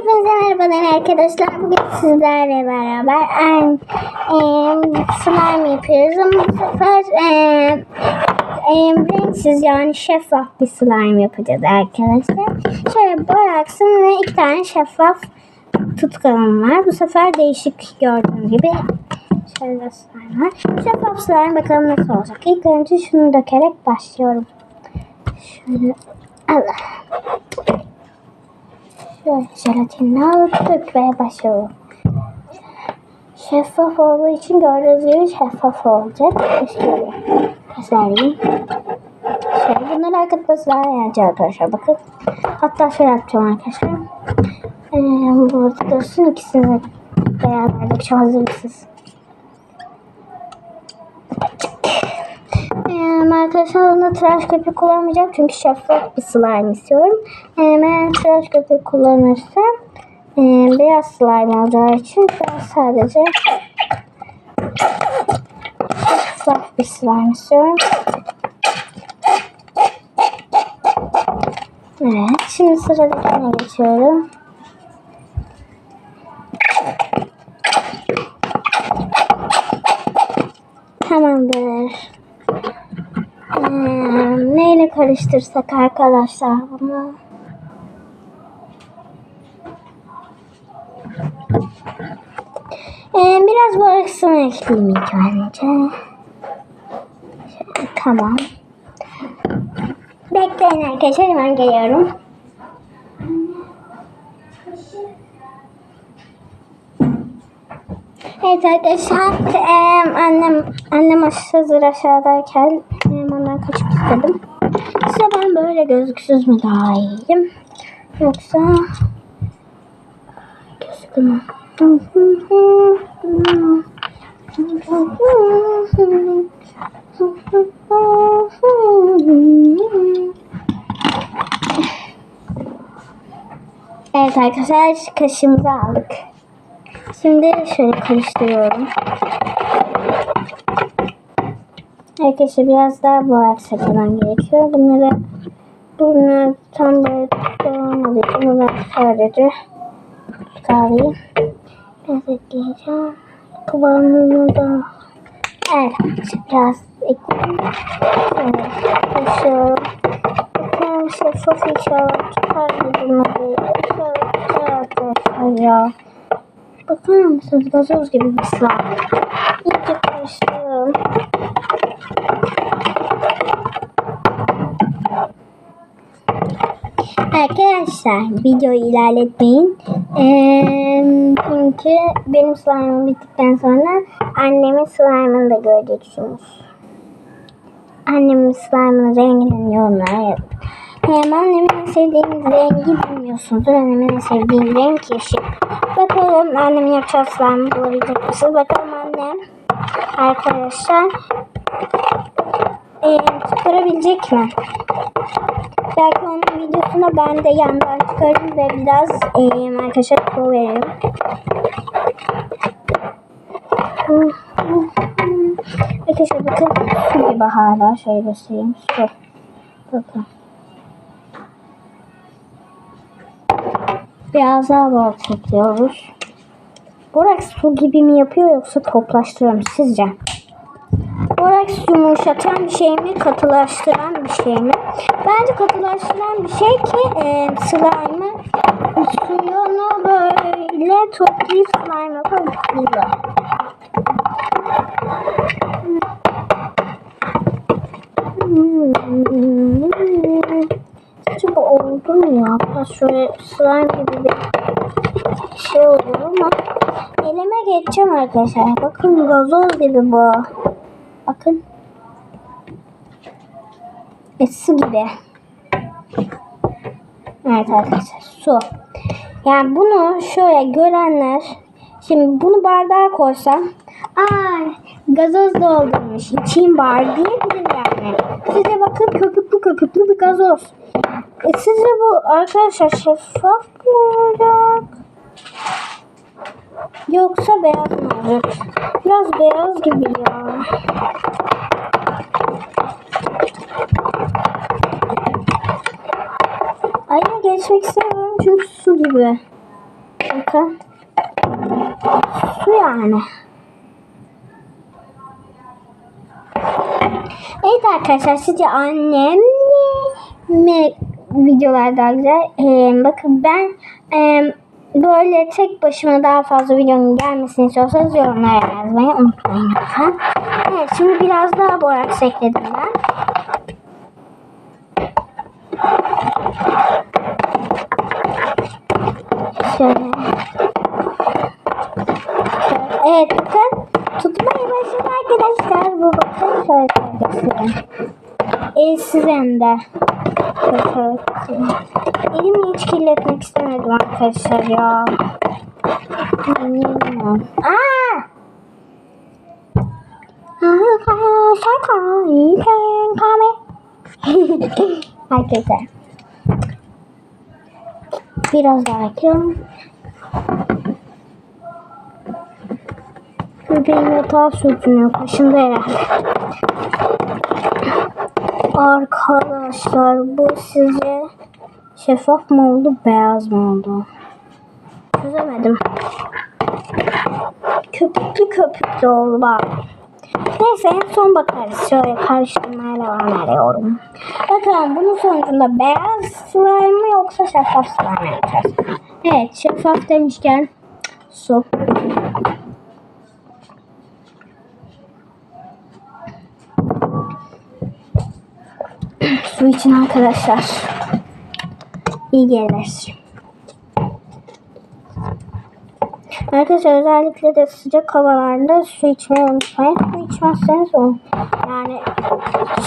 Hepinize merhabalar arkadaşlar. Bugün sizlerle beraber e, slime yapıyoruz bu sefer e, e, renksiz yani şeffaf bir slime yapacağız arkadaşlar. Şöyle boraksın ve iki tane şeffaf tutkalım var. Bu sefer değişik gördüğünüz gibi şöyle slime var. Şeffaf slime bakalım nasıl olacak. İlk önce şunu dökerek başlıyorum. Şöyle Allah. Şöyle jelatinini alıp dökmeye başlıyorum. Şeffaf olduğu için gördüğünüz gibi şeffaf olacak. Şöyle göstereyim. Şöyle bunları arkadaşlar yanacak arkadaşlar bakın. Hatta şöyle yapacağım arkadaşlar. Ee, burada dursun ikisini beraber dökeceğim hazır? Ee, arkadaşlar bunda tıraş köpüğü kullanmayacağım çünkü şeffaf bir slime istiyorum. Ben tıraş köpüğü kullanırsam e, beyaz slime olacağı için ben sadece şeffaf bir slime istiyorum. Evet, şimdi sıradakine geçiyorum. Karıştırsak arkadaşlar bunu? Ee, biraz boraksını ekleyeyim ilk önce. Şöyle, tamam. Bekleyin arkadaşlar hemen geliyorum. Evet arkadaşlar em, annem annem hazır aşağıdayken em, ondan kaçıp istedim. Size ben böyle gözüksüz mü daha iyiyim? Yoksa gözükü mü? Evet arkadaşlar kaşığımızı aldık. Şimdi şöyle karıştırıyorum. Arkadaşlar biraz daha boraks eklemem gerekiyor. Bunları bunu tam böyle olmadığı için ben sadece çıkarayım. Biraz ekleyeceğim. Kıvamını da evet biraz ekleyeyim. Evet, karıştırıyorum. Bakın şeffaf inşallah çıkar bunları. İnşallah çıkar arkadaşlar ya. Bakar mısınız? Gazoz gibi bir slime. İyice karıştırıyorum. Arkadaşlar videoyu ilerletmeyin. Ee, çünkü benim slime'ım bittikten sonra annemin slime'ını da göreceksiniz. Annemin slime'ının renginin yorumlara yazın. Hem annemin en sevdiğim rengi bilmiyorsunuzdur. Annemin en sevdiğim renk yeşil. Bakalım annemin yapacağı slime bulabilecek misiniz? Bakalım annem arkadaşlar e, çıkarabilecek mi? Belki onun videosunu ben de yandan çıkarırım ve biraz e, arkadaşlar pro. Arkadaşlar bakın su gibi hala şöyle göstereyim su. Bakın. Biraz daha bol çekiyoruz. Boraks su gibi mi yapıyor yoksa toplaştırıyor mu sizce? Boraks yumuşatan bir şey mi, katılaştıran bir şey mi? Bence katılaştıran bir şey ki e, slime'ı suyunu böyle toplayıp slime yapabiliyor. Acaba oldu mu ya? Biraz şöyle slime gibi bir şey oluyor ama elime geçeceğim arkadaşlar. Bakın gazoz gibi bu. Bakın. E, su gibi. Evet arkadaşlar su. Yani bunu şöyle görenler şimdi bunu bardağa koysam aa gazoz doldurmuş içeyim bari diyebilir yani. Size bakın köpüklü köpüklü bir gazoz. E sizce bu arkadaşlar şeffaf mı olacak? Yoksa beyaz mı olacak? Biraz beyaz gibi ya. Ayna geçmek istemiyorum çünkü su gibi. Bakın. Su yani. Evet arkadaşlar sizce annem mi videolar daha güzel? Ee, bakın ben e, böyle tek başıma daha fazla videonun gelmesini istiyorsanız yorumlara yazmayı unutmayın lütfen. Evet şimdi biraz daha boraks ekledim ben. Şöyle. Evet bakın tutmaya başladı arkadaşlar. Bu bakın şöyle göstereyim. Elsiz hem de. Şöyle göstereyim. Elimi hiç kirletmek istemedim arkadaşlar ya. Bilmiyorum. Aa! Şaka, you can come. Arkadaşlar. Biraz daha ekliyorum. Bebeğim yatağa sürtünüyor. Kaşındı herhalde. Arkadaşlar bu size şeffaf mı oldu beyaz mı oldu? Çözemedim. Köpüklü köpüklü oldu bak. Neyse en son bakarız. Şöyle karıştırmaya devam ediyorum. Bakalım bunun sonucunda beyaz slime mı yoksa şeffaf slime mi yapacağız? Evet şeffaf demişken su. Su için arkadaşlar. İyi gelir. Arkadaşlar özellikle de sıcak havalarda su içmeyi unutmayın. Su içmezseniz o yani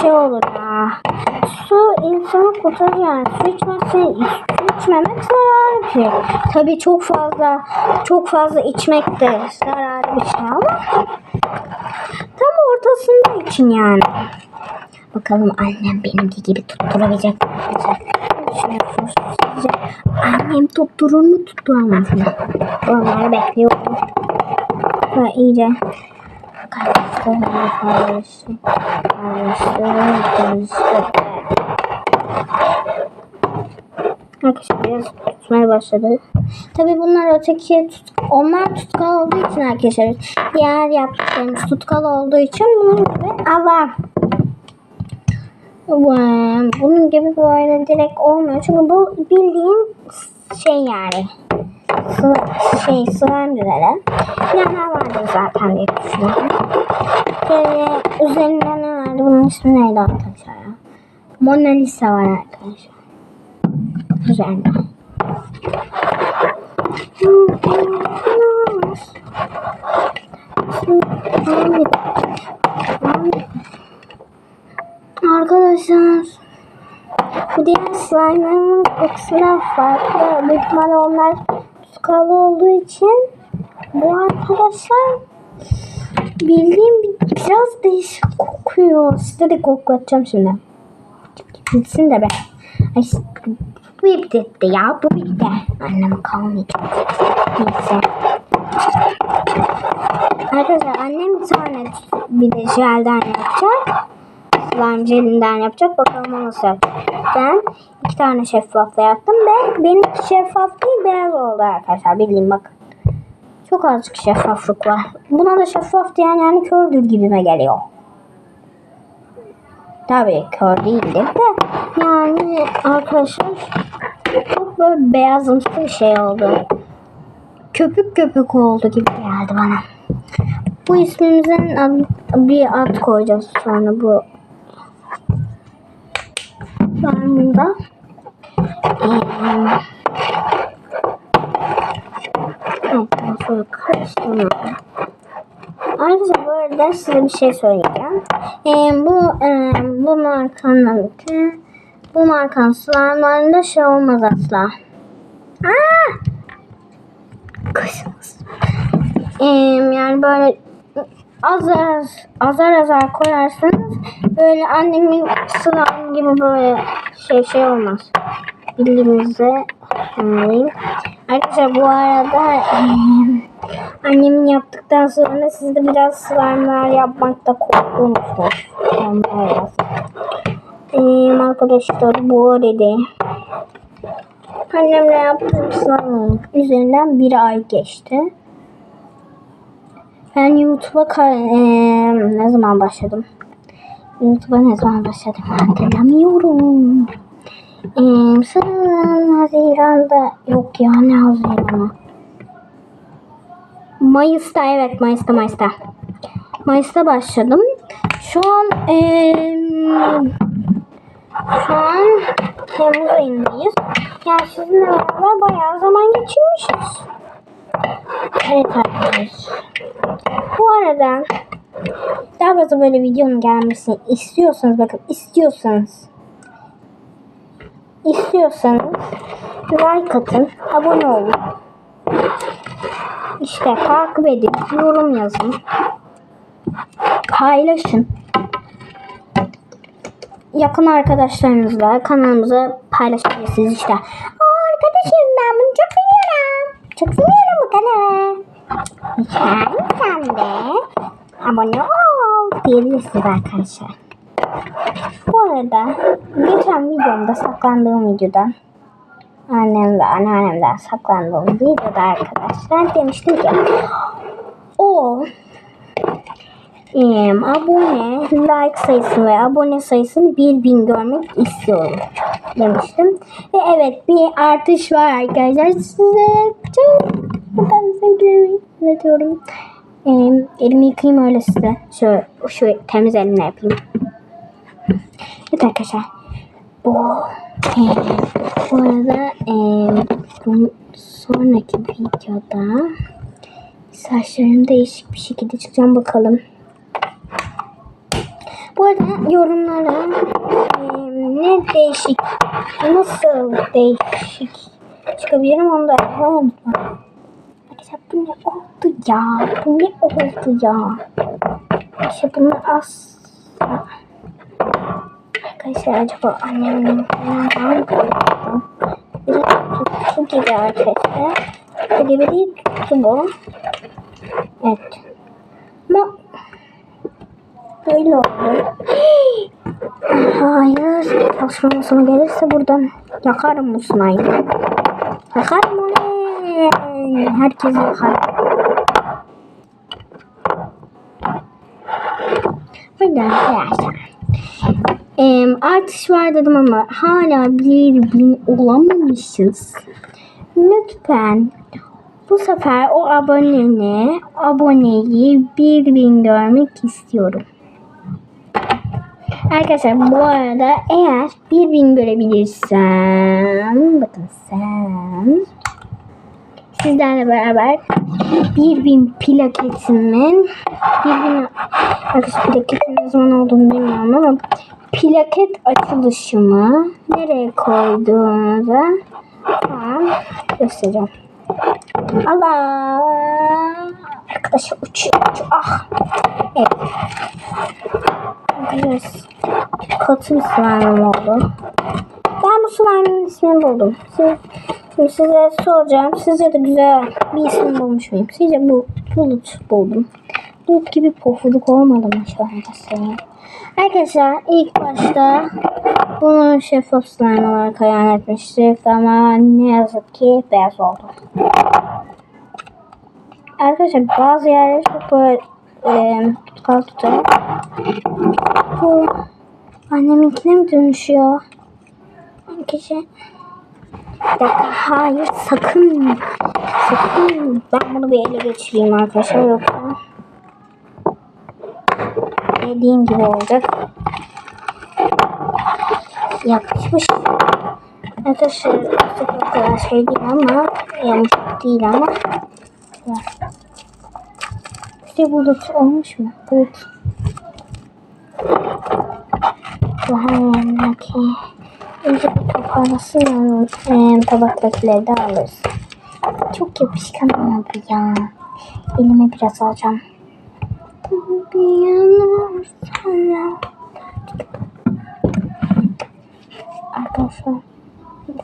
şey olur ya. Su insanı kurtarır yani. Su içmezseniz su içmemek zararlı bir şey. Tabii çok fazla çok fazla içmek de zararlı bir şey ama tam ortasında için yani. Bakalım annem benimki gibi tutturabilecek mi? Düşünüyorsunuz sizce? Annem tutturur mu tutturamaz mı? Onları bekliyorum. Ve iyice karıştır, karıştır, karıştır, karıştır. Arkadaşlar biraz tutmaya başladı. Tabii bunlar öteki tut onlar tutkal olduğu için arkadaşlar diğer yaptıklarımız tutkal olduğu için bunun gibi Allah Bunun gibi böyle direkt olmuyor. Çünkü bu bildiğin şey yani. Sı şey slime üzere. Neler vardı zaten diye düşünüyorum. Böyle üzerinde ne vardı? Bunun ismi neydi arkadaşlar ya? Mona Lisa var arkadaşlar. Üzerinde. Arkadaşlar bu diğer slime'ların kokusundan farklı. Büyük ihtimalle onlar tuskalı olduğu için bu arkadaşlar bildiğim bir, biraz değişik kokuyor. Size de koklatacağım şimdi. Bitsin de be. Ay, bu bitti ya. Bu bitti. Annem kalmayacak. Neyse. Arkadaşlar annem bir tane bir de jelden yapacak slime jelinden yapacak. Bakalım o nasıl yapacak. Ben iki tane şeffafla yaptım ve benim şeffaf değil beyaz oldu arkadaşlar. Bildiğim bakın. Çok azıcık şeffaflık var. Buna da şeffaf diyen yani kördür gibime geliyor. Tabii kör değildir de yani arkadaşlar çok böyle beyazımsı bir şey oldu. Köpük köpük oldu gibi geldi bana. Bu ismimizin ad, bir ad koyacağız sonra bu Sarmında. Evet, sonra karıştırıyorum. Ayrıca bu arada size bir şey söyleyeceğim. Ee, bu e, bu markanın bu markanın slime'larında şey olmaz asla. Aa! Kızımız. Ee, yani böyle azar azar azar koyarsanız böyle annemin slime gibi böyle şey şey olmaz. Bildiğimizde anlayayım. Arkadaşlar bu arada annemin yaptıktan sonra siz de biraz slime'lar yapmakta korkmuyorsunuz. Ee, arkadaşlar bu arada Annemle yaptığım slime'ın üzerinden bir ay geçti. Ben YouTube'a eee, ne zaman başladım? YouTube'a ne zaman başladım hatırlamıyorum. Eee sanırım Haziran'da yok ya ne Haziran'ı? Mayıs'ta evet Mayıs'ta Mayıs'ta. Mayıs'ta başladım. Şu an eee şu an Temmuz ayındayız. Yani sizinle beraber bayağı zaman geçirmişiz. Evet arkadaşlar. Bu arada daha fazla böyle videonun gelmesini istiyorsanız bakın istiyorsanız istiyorsanız like atın, abone olun. İşte takip edin, yorum yazın. Paylaşın. Yakın arkadaşlarınızla kanalımıza paylaşabilirsiniz işte. Aa, arkadaşım ben bunu çok seviyorum. Çok seviyorum bu kanalı. Lütfen sen de abone ol diyebilirsiniz arkadaşlar. Bu arada geçen videomda saklandığım videodan annem ve anneannemden saklandığım videoda arkadaşlar demiştim ki o em, abone, like sayısı ve abone sayısını 1000 görmek istiyorum demiştim. Ve evet bir artış var arkadaşlar. Size çok ben sevgilerimi. Em, elimi yıkayayım öyle size. Şöyle şu temiz elimle yapayım. Evet arkadaşlar. Bu em, bu arada em, bu sonraki videoda saçlarım değişik bir şekilde çıkacağım bakalım. Bu arada yorumlara em, ne değişik, nasıl değişik çıkabilirim onu da yapmayı Arkadaşlar bu ne oldu ya? Bu ne oldu ya? İşte bunu az... Arkadaşlar acaba annemin yanından mı koydum? Biraz tuttu gibi arkadaşlar. Böyle bir tuttu bu. Evet. Ama böyle oldu. Hayır. Çalışmanın sonu gelirse buradan yakarım bu sınayı. Yakarım onu. Herkes yakar. Böyle arkadaşlar. Em, artış var dedim ama hala bir bin olamamışız. Lütfen bu sefer o aboneni, aboneyi bir bin görmek istiyorum. Arkadaşlar bu arada eğer bir bin görebilirsem bakın sen sizlerle beraber bir bin plaketimin bir bin ne zaman olduğunu bilmiyorum ama plaket açılışımı nereye koyduğumuza tamam göstereceğim. Allah arkadaşlar uçuyor, uçuyor. ah evet biraz katı bir slime oldu. Ben bu slime'ın ismini buldum. Siz, şimdi size soracağım. Sizce de güzel bir isim bulmuş muyum? Sizce bu bulut buldum. Bulut gibi pofuduk olmadı mı şu anda Arkadaşlar ilk başta bunu şeffaf slime olarak hayal etmiştik ama ne yazık ki beyaz oldu. Arkadaşlar bazı yerleri çok böyle e, tutkal. Bu anneminkine mi dönüşüyor? Bir dakika hayır sakın. Sakın. Ben bunu bir ele geçireyim arkadaşlar yoksa dediğim gibi olacak. Yapışmış. Arkadaşlar çok kadar şey değil ama yamuk değil ama. İşte bulut olmuş mu? Bulut. Daha yanındaki önce bir toparlasın e, tabaktakileri de alırız. Çok yapışkan bu ya. Elime biraz alacağım. Arkadaşlar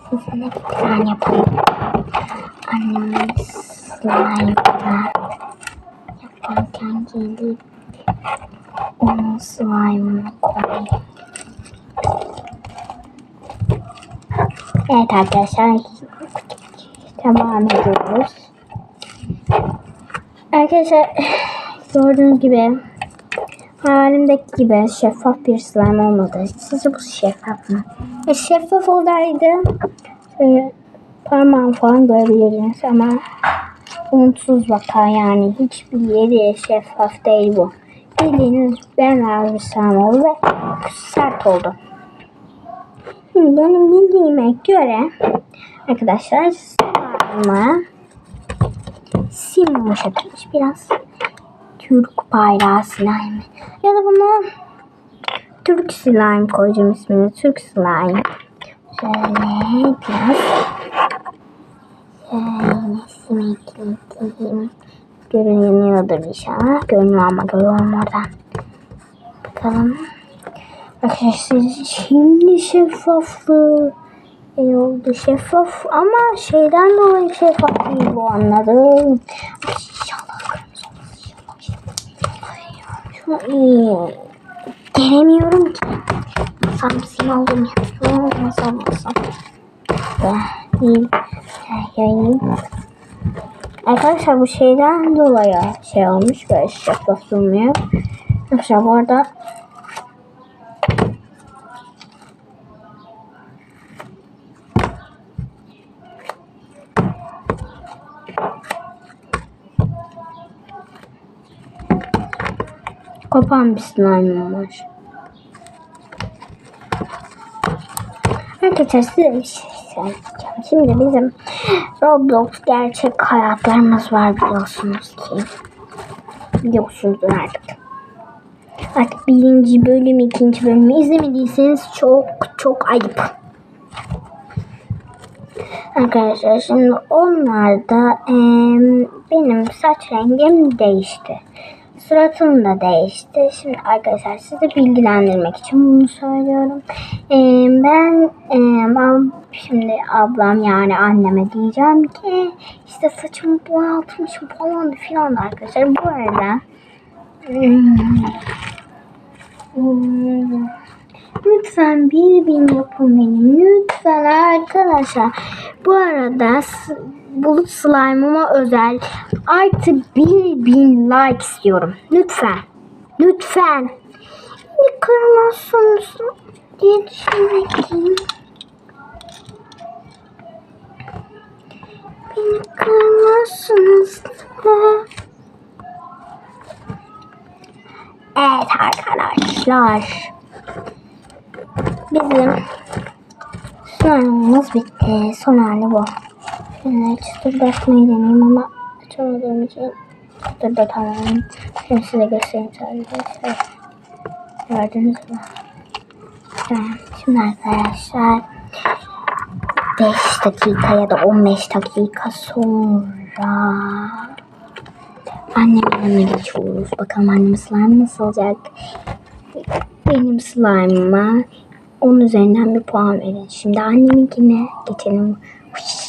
size bir plan yapalım. Annemin slime'da yaparken gelip onun slime'ını koyayım. Evet arkadaşlar devam ediyoruz. Arkadaşlar gördüğünüz gibi hayalimdeki gibi şeffaf bir slime olmadı. Sizce bu şeffaf mı? E, şeffaf olaydı. Şöyle parmağım falan görebilirsiniz ama umutsuz vaka yani hiçbir yeri şeffaf değil bu. Bildiğiniz bir slime oldu ve sert oldu. Şimdi benim bildiğime göre arkadaşlar slime'ı sim yumuşatılmış biraz. Türk bayrağı slime. Ya da buna Türk slime koyacağım ismini. Türk slime. Şöyle biraz şöyle sim ekleyeyim. Görünüyordur inşallah. Görünüyor ama görüyorum oradan. Bakalım. Arkadaşlar şimdi şeffaflığı iyi oldu şeffaf ama şeyden dolayı şeffaf değil bu anladım. İnşallah olmaz. Gelemiyorum ki. Samsim aldım ya. Olmaz. İyi. Yayayım. Arkadaşlar bu şeyden dolayı şey olmuş böyle şeffaf durmuyor. Arkadaşlar bu arada Kopan bir slime var. Arkadaşlar size bir şey söyleyeceğim. Şimdi bizim Roblox gerçek hayatlarımız var biliyorsunuz ki. Biliyorsunuzdur artık. Artık birinci bölüm, ikinci bölümü izlemediyseniz çok çok ayıp. Arkadaşlar şimdi onlarda em, benim saç rengim değişti. Suratım da değişti. Şimdi arkadaşlar sizi bilgilendirmek için bunu söylüyorum. Em, ben em, ab- şimdi ablam yani anneme diyeceğim ki işte saçımı boyaltmışım falan filan arkadaşlar. Bu arada hmm, Lütfen bir bin yapın benim. Lütfen arkadaşlar. Bu arada bulut slime'ıma özel artı bir bin like istiyorum. Lütfen. Lütfen. Bir kırmazsınız diye düşünmekteyim. Beni kırmazsınız da. Evet arkadaşlar. Bizim sınavımız bitti. Son hali bu. Şimdi çıtır bırakmayı deneyeyim ama açamadığım için çıtır da tamam. Şimdi size göstereyim sadece. Gördünüz mü? Evet, Şimdi arkadaşlar 5 dakika ya da 15 dakika sonra annemin yanına geçiyoruz. Bakalım annemin slime nasıl olacak? Benim slime'ıma 10 üzerinden bir puan verin. Şimdi anneminkine geçelim. Uş.